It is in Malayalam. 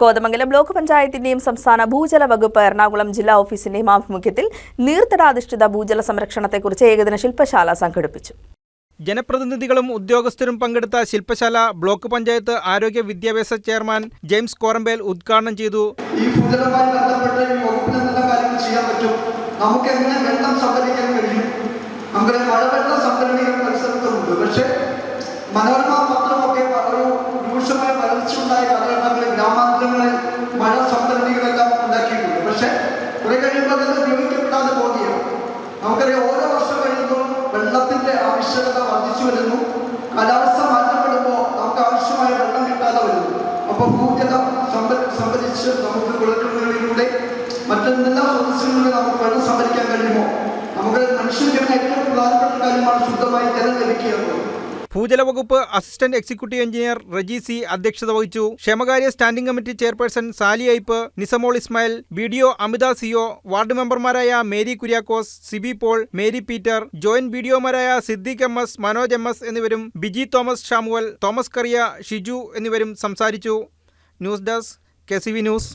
കോതമംഗലം ബ്ലോക്ക് പഞ്ചായത്തിന്റെയും സംസ്ഥാന ഭൂജല വകുപ്പ് എറണാകുളം ജില്ലാ ഓഫീസിന്റെയും ആഭിമുഖ്യത്തിൽ നീർത്തടാധിഷ്ഠിത ഭൂജല സംരക്ഷണത്തെക്കുറിച്ച് ഏകദിന ശില്പശാല സംഘടിപ്പിച്ചു. ജനപ്രതിനിധികളും ഉദ്യോഗസ്ഥരും പങ്കെടുത്ത ശില്പശാല ബ്ലോക്ക് പഞ്ചായത്ത് ആരോഗ്യ വിദ്യാഭ്യാസ ചെയർമാൻ ജെയിംസ് കോറമ്പേൽ ഉദ്ഘാടനം ചെയ്തു. ഈ ഭൂജലവുമായി ബന്ധപ്പെട്ട് ഈ വകുപ്പിന് എന്തെല്ലാം കാര്യങ്ങൾ ചെയ്യാൻ പറ്റും? നമുക്ക് എങ്ങനെ വെള്ളം സംഭരിക്കാൻ കഴിയും? നമുക്ക് മഴവെള്ള സംഭരണികൾ പരിസരത്തുണ്ട്. പക്ഷേ മനോരമ നമുക്കറിയാം ഓരോ വർഷം കഴിയുമ്പോൾ വെള്ളത്തിന്റെ ആവശ്യകത വർദ്ധിച്ചു വരുന്നു. കാലാവസ്ഥ മാറ്റപ്പെടുമ്പോൾ നമുക്ക് ആവശ്യമായ വെള്ളം കിട്ടാതെ വരുന്നു. അപ്പൊ ഭൂജലം സംഭ- സംഭരിച്ച് നമുക്ക് കൊടുക്കുന്നതിലൂടെ മറ്റെന്തെല്ലാം സ്രോതസ്സുകളിലൂടെ നമുക്ക് വെള്ളം സംഭരിക്കാൻ കഴിയുമോ? നമുക്ക് മനുഷ്യജീവന ഏറ്റവും പ്രധാനപ്പെട്ട കാര്യമാണ് ശുദ്ധമായി ജലം ലഭിക്കുക എന്നുള്ളത്. ഭൂജല വകുപ്പ് assistant executive engineer Reji C അധ്യക്ഷത വഹിച്ചു. ക്ഷേമകാര്യ standing committee chairperson Sally Ipe Nisamol Ismail B D O Amitha CO ward മെമ്പർമാരായ Mary Kuriakose Sibi Paul Mary Peter joint B D ഒമാരായ Siddique M S Manoj M S എന്നിവരും ബിജി തോമസ് ഷാമുവൽ തോമസ് കറിയ ഷിജു എന്നിവരും സംസാരിച്ചു. News desk K news.